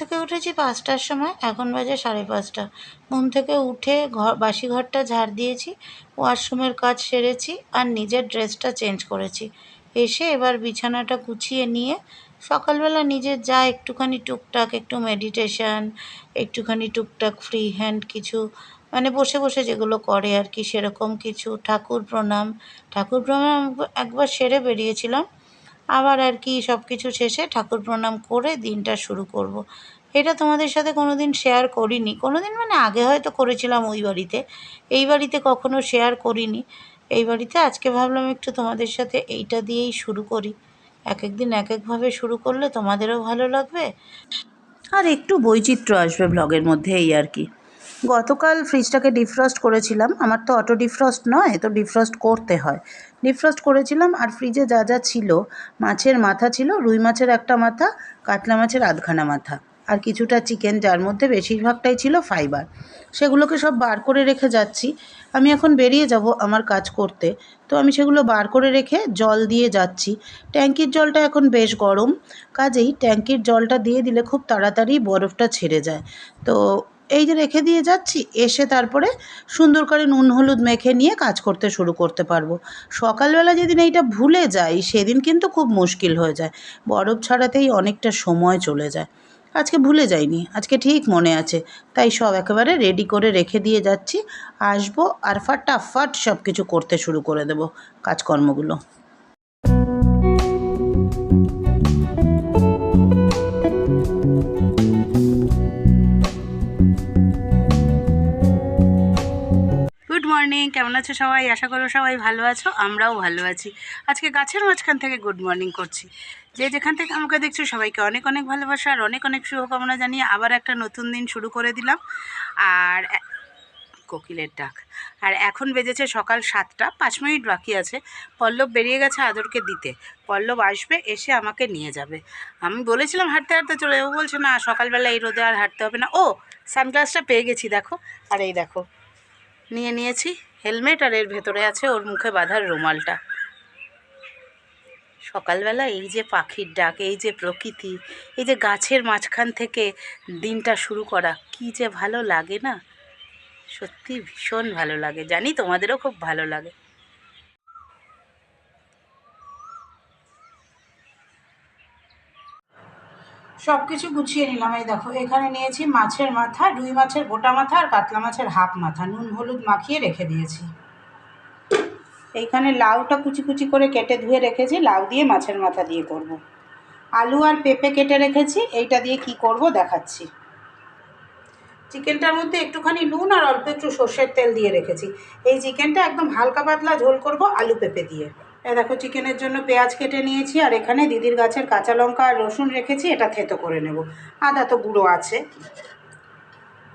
থেকে উঠেছি পাঁচটার সময়, এখন বাজে সাড়ে পাঁচটা। ঘুম থেকে উঠে ঘর বাসি ঘরটা ঝাড় দিয়েছি, ওয়াশরুমের কাজ সেরেছি আর নিজের ড্রেসটা চেঞ্জ করেছি। এসে এবার বিছানাটা গুছিয়ে নিয়ে সকালবেলা নিজের যা একটুখানি টুকটাক, একটু মেডিটেশন একটুখানি টুকটাক ফ্রি হ্যান্ড কিছু মানে বসে বসে যেগুলো করে আর কি, সেরকম কিছু ঠাকুর প্রণাম। ঠাকুর প্রণাম একবার সেরে বেরিয়েছিলাম। আবার আর কি সব কিছু শেষে ঠাকুর প্রণাম করে দিনটা শুরু করব। এটা তোমাদের সাথে কোনো দিন শেয়ার করিনি। কোনো দিন মানে আগে হয়তো করেছিলাম ওই বাড়িতে। এই বাড়িতে কখনো শেয়ার করিনি। এই বাড়িতে আজকে ভাবলাম একটু তোমাদের সাথে এইটা দিয়েই শুরু করি। এক এক দিন এক একভাবে শুরু করলে তোমাদেরও ভালো লাগবে। আর একটু বৈচিত্র্য আসবে ব্লগের মধ্যে এই আর কি। গতকাল ফ্রিজটাকে ডিফ্রস্ট করেছিলাম। আমার তো অটো ডিফ্রস্ট নয়, তো ডিফ্রস্ট করতে হয়। ডিফ্রস্ট করেছিলাম আর ফ্রিজে যা যা ছিল, মাছের মাথা ছিল, রুই মাছের একটা মাথা, কাতলা মাছের আধখানা মাথা। আর কিছুটা চিকেন যার মধ্যে বেশিরভাগটাই ছিল ফাইবার সেগুলোকে সব বার করে রেখে যাচ্ছি। আমি এখন বেরিয়ে যাব আমার কাজ করতে। তো আমি সেগুলো বার করে রেখে জল দিয়ে যাচ্ছি। ট্যাঙ্কির জলটা এখন বেশ গরম। কাজেই ট্যাঙ্কির জলটা দিয়ে দিলে খুব তাড়াতাড়ি বরফটা ছেড়ে যায়। তো এই যে রেখে দিয়ে যাচ্ছি, এসে তারপরে সুন্দর করে নুন, হলুদ মেখে নিয়ে কাজ করতে শুরু করতে পারব। সকালবেলা যেদিন এইটা ভুলে যাই, সেদিন কিন্তু খুব মুশকিল হয়ে যায়। বরফ ছাড়াতেই অনেকটা সময় চলে যায়। আজকে ভুলে যাইনি, আজকে ঠিক মনে আছে। তাই সব একেবারে রেডি করে রেখে দিয়ে যাচ্ছি। আসব আর ফাটাফাট সব কিছু করতে শুরু করে দেবো কাজকর্মগুলো। মর্নিং কেমন আছো সবাই? আশা করো সবাই ভালো আছো, আমরাও ভালো আছি। আজকে গাছের মাঝখান থেকে গুড মর্নিং করছি। যে যেখান থেকে আমাকে দেখছ, সবাইকে অনেক অনেক ভালোবাসা আর অনেক অনেক শুভকামনা জানিয়ে আবার একটা নতুন দিন শুরু করে দিলাম। আর কোকিলের ডাক। আর এখন বেজেছে সকাল সাতটা, পাঁচ মিনিট বাকি আছে। পল্লব বেরিয়ে গেছে আদরকে দিতে। পল্লব আসবে, এসে আমাকে নিয়ে যাবে। আমি বলেছিলাম হাঁটতে হাঁটতে চলে যাব। বলছে, না, সকালবেলা এই রোদে আর হাঁটতে হবে না। ও, সানগ্লাসটা পেয়ে গেছি, দেখো। আর এই দেখো নিয়ে নিয়েছি। হেলমেট আর এর ভেতরে আছে ওর মুখে বাঁধার রুমালটা। সকালবেলা এই যে পাখির ডাক, এই যে প্রকৃতি, এই যে গাছের মাঝখান থেকে দিনটা শুরু করা, কি যে ভালো লাগে না? সত্যি ভীষণ ভালো লাগে। জানি তোমাদেরও খুব ভালো লাগে। সব কিছু গুছিয়ে নিলাম। এই দেখো, এখানে নিয়েছি মাছের মাথা, রুই মাছের গোটা মাথা আর কাতলা মাছের হাফ মাথা। নুন, হলুদ মাখিয়ে রেখে দিয়েছি। এইখানে লাউটা কুচি কুচি করে কেটে ধুয়ে রেখেছি, লাউ দিয়ে মাছের মাথা দিয়ে করব। আলু আর পেঁপে কেটে রেখেছি, এইটা দিয়ে কি করব দেখাচ্ছি। চিকেনটার মধ্যে একটুখানি নুন আর অল্প একটু সর্ষের তেল দিয়ে রেখেছি। এই চিকেনটা একদম হালকা পাতলা ঝোল করব আলু পেঁপে দিয়ে। এ দেখো চিকেনের জন্য পেঁয়াজ কেটে নিয়েছি, আর এখানে দিদির গাছের কাঁচা লঙ্কা আর রসুন রেখেছি, এটা থেতো করে নেব। আদা তো গুঁড়ো আছে।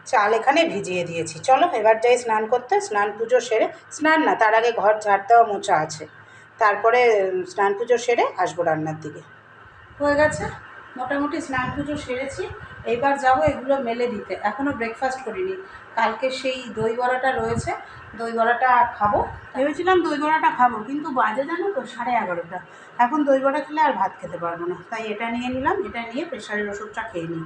চাল এখানে ভিজিয়ে দিয়েছি। চলো, এবার যাই স্নান করতে। স্নান পুজো সেরে, স্নান না, তার আগে ঘর ঝাড় দেওয়া মোচা আছে। তারপরে স্নান পুজো সেরে আসব রান্নার দিকে। হয়ে গেছে? মোটামুটি স্নান পুজো সেরেছি। এইবার যাব এগুলো মেলে দিতে। এখনও ব্রেকফাস্ট করিনি। কালকে সেই দই বড়াটা রয়েছে। দই বড়াটা খাব। ভেবেছিলাম দই বড়াটা খাব, কিন্তু বাজে জানো তো, সাড়ে এগারোটা। এখন দই বড়া খেলে আর ভাত খেতে পারব না। তাই এটা নিয়ে নিলাম, এটা নিয়ে প্রেশারের ওষুধটা খেয়ে নিই।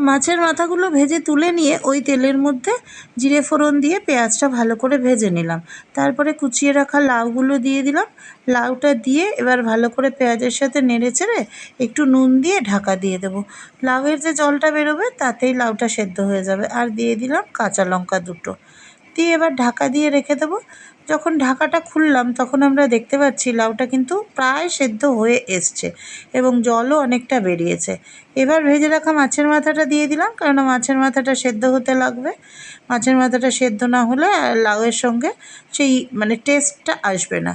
মাছের মাথাগুলো ভেজে তুলে নিয়ে ওই তেলের মধ্যে জিরে ফোড়ন দিয়ে পেঁয়াজটা ভালো করে ভেজে নিলাম। তারপরে কুচিয়ে রাখা লাউগুলো দিয়ে দিলাম। লাউটা দিয়ে এবার ভালো করে পেঁয়াজের সাথে নেড়ে চেড়ে একটু নুন দিয়ে ঢাকা দিয়ে দেব। লাউয়ের যে জলটা বেরোবে তাতেই লাউটা সেদ্ধ হয়ে যাবে। আর দিয়ে দিলাম কাঁচা লঙ্কা দুটো। দিয়ে এবার ঢাকা দিয়ে রেখে দেবো। যখন ঢাকাটা খুললাম, তখন আমরা দেখতে পাচ্ছি লাউটা কিন্তু প্রায় সেদ্ধ হয়ে এসছে এবং জলও অনেকটা বেরিয়েছে। এবার ভেজে রাখা মাছের মাথাটা দিয়ে দিলাম, কেননা মাছের মাথাটা সেদ্ধ হতে লাগবে। মাছের মাথাটা সেদ্ধ না হলে লাউয়ের সঙ্গে সেই মানে টেস্টটা আসবে না।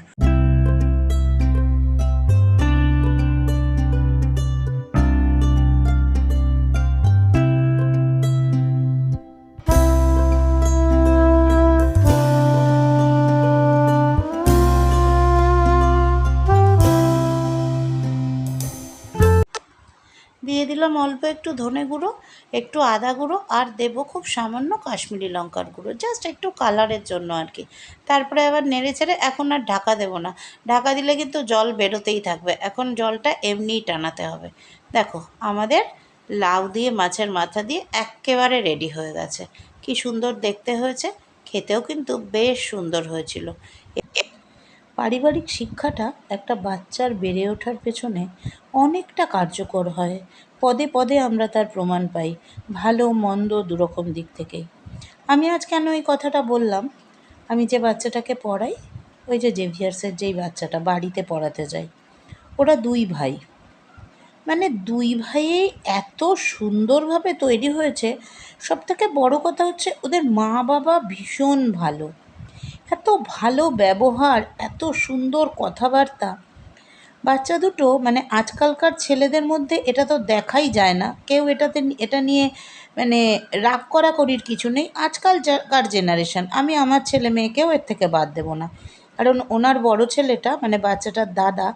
অল্প একটু ধনে গুঁড়ো, একটু আদা গুঁড়ো, আর দেবো খুব সামান্য কাশ্মীরি লঙ্কার গুঁড়ো জাস্ট একটু কালারের জন্য আর কি। তারপরে আবার নেড়ে চেড়ে এখন আর ঢাকা দেবো না। ঢাকা দিলে কিন্তু জল বেরোতেই থাকবে। এখন জলটা এমনিই টানাতে হবে। দেখো, আমাদের লাউ দিয়ে, মাছের মাথা দিয়ে এক্কেবারে রেডি হয়ে গেছে। কি সুন্দর দেখতে হয়েছে। খেতেও কিন্তু বেশ সুন্দর হয়েছিল। পারিবারিক শিক্ষাটা একটা বাচ্চার বেড়ে ওঠার পেছনে অনেকটা কার্যকর হয়। পদে পদে আমরা তার প্রমাণ পাই, ভালো, মন্দ, দুরকম দিক থেকেই আমি আজ কেন এই কথাটা বললাম? আমি যে বাচ্চাটাকে পড়াই, ওই যে জেভিয়ার্সের যেই বাচ্চাটা বাড়িতে পড়াতে যাই, ওরা দুই ভাই। মানে দুই ভাইয়েই এত সুন্দরভাবে তৈরি হয়েছে সব থেকে বড় কথা হচ্ছে ওদের মা বাবা ভীষণ ভালো। এত ভালো ব্যবহার, এত সুন্দর কথাবার্তা বাচ্চা দুটো মানে আজকালকার ছেলেদের মধ্যে এটা তো দেখাই যায় না। কেউ এটাতে, এটা নিয়ে মানে রাগ করাকরির কিছু নেই। আজকালকার জেনারেশন আমি আমার ছেলে মেয়েকেও এর থেকে বাদ দেবো না। কারণ ওনার বড় ছেলেটা মানে বাচ্চাটার দাদা,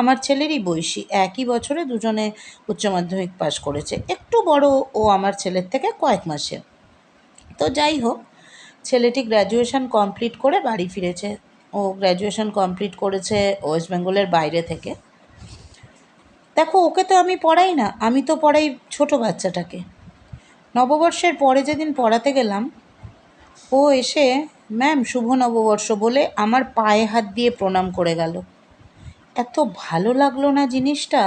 আমার ছেলেরই বয়সী। একই বছরে দুজনে উচ্চ মাধ্যমিক পাশ করেছে। একটু বড় ও আমার ছেলের থেকে কয়েক মাসে তো যাই হোক, ছেলেটি গ্র্যাজুয়েশন কমপ্লিট করে বাড়ি ফিরেছে। ও গ্র্যাজুয়েশন কমপ্লিট করেছে ওয়েস্ট বেঙ্গলের বাইরে থেকে। দেখো, ওকে তো আমি পড়াই না, আমি তো পড়াই ছোট বাচ্চাটাকে। নববর্ষের পরে যেদিন পড়াতে গেলাম, ও এসে, ম্যাম, শুভ নববর্ষ বলে আমার পায়ে হাত দিয়ে প্রণাম করে গেল। এত ভালো লাগল না জিনিসটা।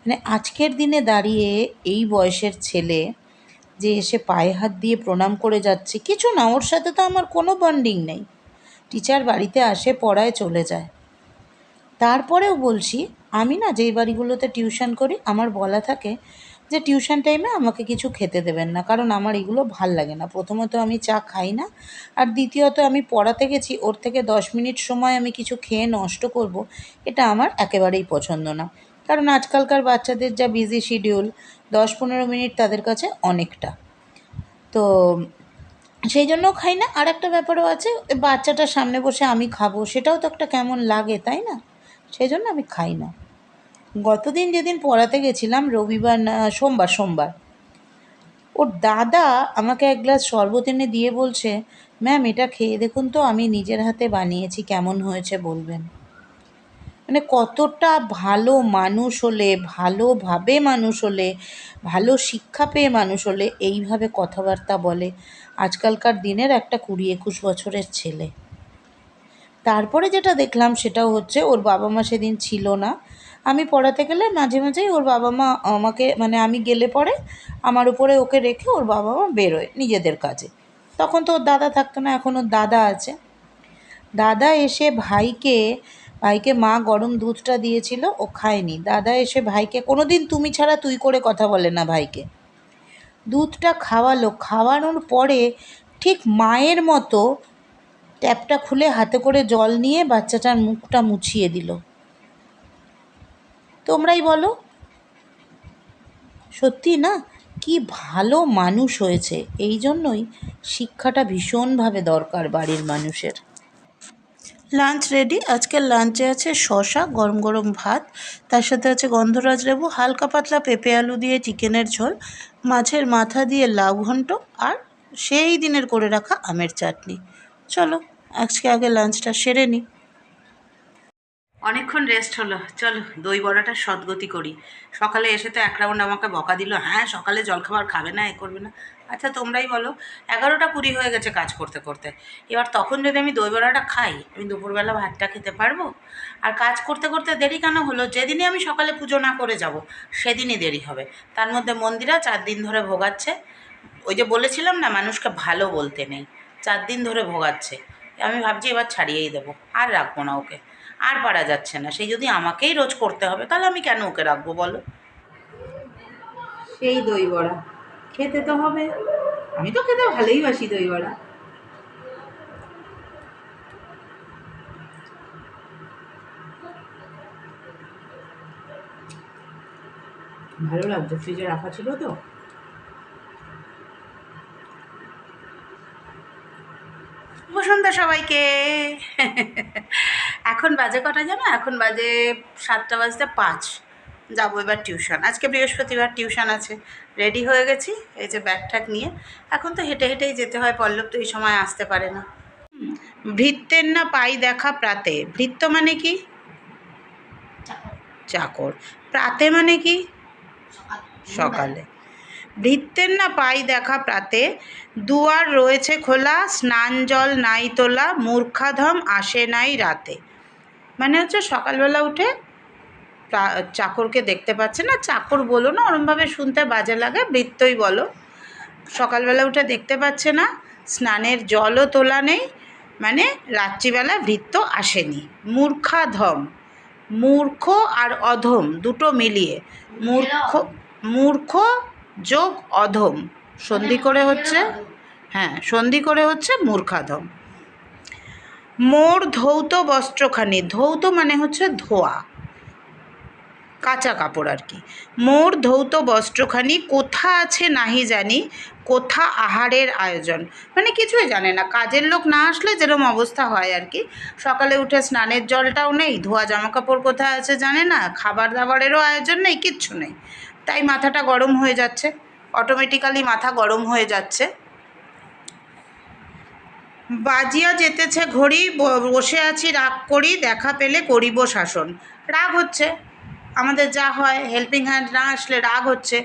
মানে আজকের দিনে দাঁড়িয়ে এই বয়সের ছেলে যে এসে পায়ে হাত দিয়ে প্রণাম করে যাচ্ছে, কিছু না, ওর সাথে তো আমার কোনো বন্ডিং নেই। টিচার বাড়িতে আসে, পড়ায় চলে যায়। তারপরেও বলছি, আমি না যেই বাড়িগুলোতে টিউশন করি, আমার বলা থাকে যে টিউশন টাইমে আমাকে কিছু খেতে দেবেন না, কারণ আমার এগুলো ভালো লাগে না। প্রথমত আমি চা খাই না, আর দ্বিতীয়ত আমি পড়াতে গেছি, ওর থেকে দশ মিনিট সময় আমি কিছু খেয়ে নষ্ট করব, এটা আমার একেবারেই পছন্দ না। কারণ আজকালকার বাচ্চাদের যা বিজি শিডিউল দশ পনেরো মিনিট তাদের কাছে অনেকটা। তো সেই জন্যও খাই না। আর একটা ব্যাপারও আছে বাচ্চাটার সামনে বসে আমি খাব, সেটাও তো একটা কেমন লাগে, তাই না? সেই জন্য আমি খাই না। গতদিন যেদিন পড়াতে গেছিলাম, রবিবার না, সোমবার সোমবার, ওর দাদা আমাকে এক গ্লাস শরবত এনে দিয়ে বলছে, ম্যাম, এটা খেয়ে দেখুন তো, আমি নিজের হাতে বানিয়েছি, কেমন হয়েছে বলবেন। মানে কতটা ভালো মানুষ হলে, ভালোভাবে মানুষ হলে, ভালো শিক্ষা পেয়ে মানুষ হলে এইভাবে কথাবার্তা বলে। আজকালকার দিনের একটা কুড়ি একুশ বছরের ছেলে। তারপরে যেটা দেখলাম সেটাও হচ্ছে ওর বাবা মা সেদিন ছিল না। আমি পড়াতে গেলে মাঝে মাঝেই ওর বাবা মা আমাকে মানে আমি গেলে পরে আমার উপরে ওকে রেখে ওর বাবা মা বেরোয় নিজেদের কাজে। তখন তো ওর দাদা থাকতো না, এখন ওর দাদা আছে। দাদা এসে ভাইকে ভাইকে মা গরম দুধটা দিয়েছিল, ও খায়নি। দাদা এসে ভাইকে কোনো দিন তুমি ছাড়া তুই করে কথা বলে না ভাইকে। দুধটা খাওয়ালো। খাওয়ানোর পরে ঠিক মায়ের মতো ট্যাপটা খুলে হাতে করে জল নিয়ে বাচ্চাটার মুখটা মুছিয়ে দিল। তোমরাই বলো। সত্যি না? কি ভালো মানুষ হয়েছে। এই জন্যই শিক্ষাটা ভীষণভাবে দরকার বাড়ির মানুষের। লাঞ্চ রেডি আজকের লাঞ্চে আছে শশা গরম গরম ভাত। তার সাথে আছে গন্ধরাজ লেবু, হালকা পাতলা পেঁপে আলু দিয়ে চিকেনের ঝোল, মাছের মাথা দিয়ে লাউ ঘন্ট আর সেই দিনের করে রাখা আমের চাটনি। চলো, আজকে আগে লাঞ্চটা সেরে নিই অনেকক্ষণ রেস্ট হলো। চলো, দই বড়াটা সদ্গতি করি। সকালে এসে তো এক রাউন্ড আমাকে বকা দিল হ্যাঁ সকালে জলখাবার খাবে না, এ করবে না। আচ্ছা তোমরাই বলো। এগারোটা কুড়ি হয়ে গেছে কাজ করতে করতে। এবার তখন যদি আমি দই বড়াটা খাই, আমি দুপুরবেলা ভাতটা খেতে পারব? আর কাজ করতে করতে দেরি কেন হলো? যেদিনই আমি সকালে পুজো না করে যাব, সেদিনই দেরি হবে। তার মধ্যে মন্দিরা চার দিন ধরে ভোগাচ্ছে। ওই যে বলেছিলাম না, মানুষকে ভালো বলতে নেই। চার দিন ধরে ভোগাচ্ছে। আমি ভাবছি এবার ছাড়িয়েই দেবো। আর রাখব না ওকে। আর পারা যাচ্ছে না। সেই যদি আমাকেই রোজ করতে হবে, তাহলে আমি কেন ওকে রাখব বলো? সেই দই বড়া। খেতে তো হবে। আমি তো খেতে ভালোই বাসি দই বড়া ভালো লাগছে ফ্রিজে রাখা ছিল তো। সন্ধ্যা সবাইকে। এখন বাজে কটা জানো এখন বাজে সাতটা বাজতে পাঁচ। যাব এবার টিউশন। আজকে বৃহস্পতিবার টিউশন আছে। রেডি হয়ে গেছি, এই যে ব্যাগ ঠ্যাগ নিয়ে। এখন তো হেঁটে হেঁটেই যেতে হয়, পল্লব তো এই সময় আসতে পারে না। ভৃত্যের না পাই দেখা প্রাতে। ভৃত্য মানে কি? চাকর। প্রাতে মানে কি? সকালে। ভৃত্যের না পাই দেখা প্রাতে। দুয়ার রয়েছে খোলা, স্নান জল নাই তোলা, মূর্খাধম আসে নাই রাতে। মানে হচ্ছে সকালবেলা উঠে চাকরকে দেখতে পাচ্ছে না। চাকর বলো না, ওরমভাবে শুনতে বাজে লাগে, বৃত্তই বলো। সকালবেলা উঠে দেখতে পাচ্ছে না, স্নানের জলও তোলা নেই মানে রাত্রিবেলা বৃত্ত আসেনি। মূর্খাধম, মূর্খ আর অধম দুটো মিলিয়ে। মূর্খ মূর্খ যোগ অধম, সন্ধি করে হচ্ছে হ্যাঁ সন্ধি করে হচ্ছে মূর্খাধম। মোর ধৌত বস্ত্রখানি, ধৌত মানে হচ্ছে ধোয়া। কাঁচা কাপড় আর কি। মোর ধৌত বস্ত্রখানি কোথা আছে নাহি জানি, কোথা আহারের আয়োজন। মানে কিছুই জানে না, কাজের লোক না আসলে যেরকম অবস্থা হয় আর কি। সকালে উঠে স্নানের জলটাও নেই, ধোয়া জামা কাপড় কোথায় আছে জানে না খাবার দাবারেরও আয়োজন নেই, কিচ্ছু নেই। তাই মাথাটা গরম হয়ে যাচ্ছে অটোমেটিক্যালি মাথা গরম হয়ে যাচ্ছে। বাজিয়া যেতেছে ঘড়ি বসে আছি, রাগ করি, দেখা পেলে করিব শাসন। রাগ হচ্ছে। আমাদের যা হয় হেল্পিং হ্যান্ড না আসলে রাগ হচ্ছে।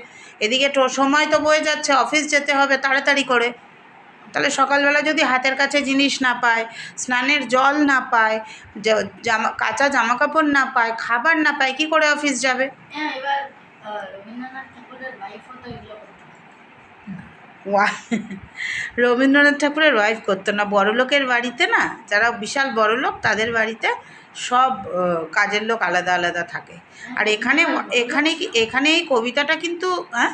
এদিকে তো সময় তো বয়ে যাচ্ছে অফিস যেতে হবে তাড়াতাড়ি করে। তাহলে সকালবেলা যদি হাতের কাছে জিনিস না পায় স্নানের জল না পায় জামা কাঁচা জামা কাপড় না পায় খাবার না পায় কি করে অফিস যাবে? হ্যাঁ রবীন্দ্রনাথ ঠাকুরের ওয়াইফ করতো। না। বড় লোকের বাড়িতে না যারা বিশাল বড় লোক তাদের বাড়িতে সব কাজের লোক আলাদা আলাদা থাকে। আর এখানে এখানে এখানে এই কবিতাটা কিন্তু হ্যাঁ?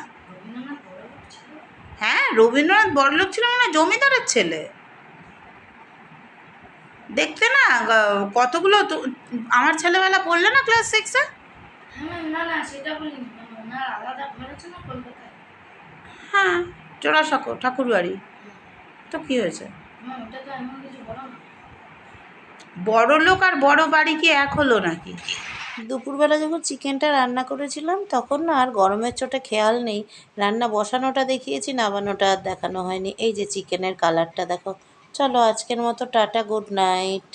হ্যাঁ রবীন্দ্রনাথ বড়লোক ছিল মানে জমিদারের ছেলে। দেখতে না কতগুলো আমার ছেলেবেলা পড়লে না ক্লাস সিক্সে হ্যাঁ জোড়াসাঁকো ঠাকুরবাড়ি। তো কী হয়েছে হ্যাঁ ওটা তো এমন কিছু বড় না বড় লোক আর বড় বাড়ি কি এক হলো নাকি? দুপুরবেলা যখন চিকেনটা রান্না করেছিলাম, তখন না আর গরমের চোটে খেয়াল নেই। রান্না বসানোটা দেখিয়েছি, নামানোটা আর দেখানো হয়নি। এই যে চিকেনের কালারটা দেখো। চলো আজকের মতো টাটা গুড নাইট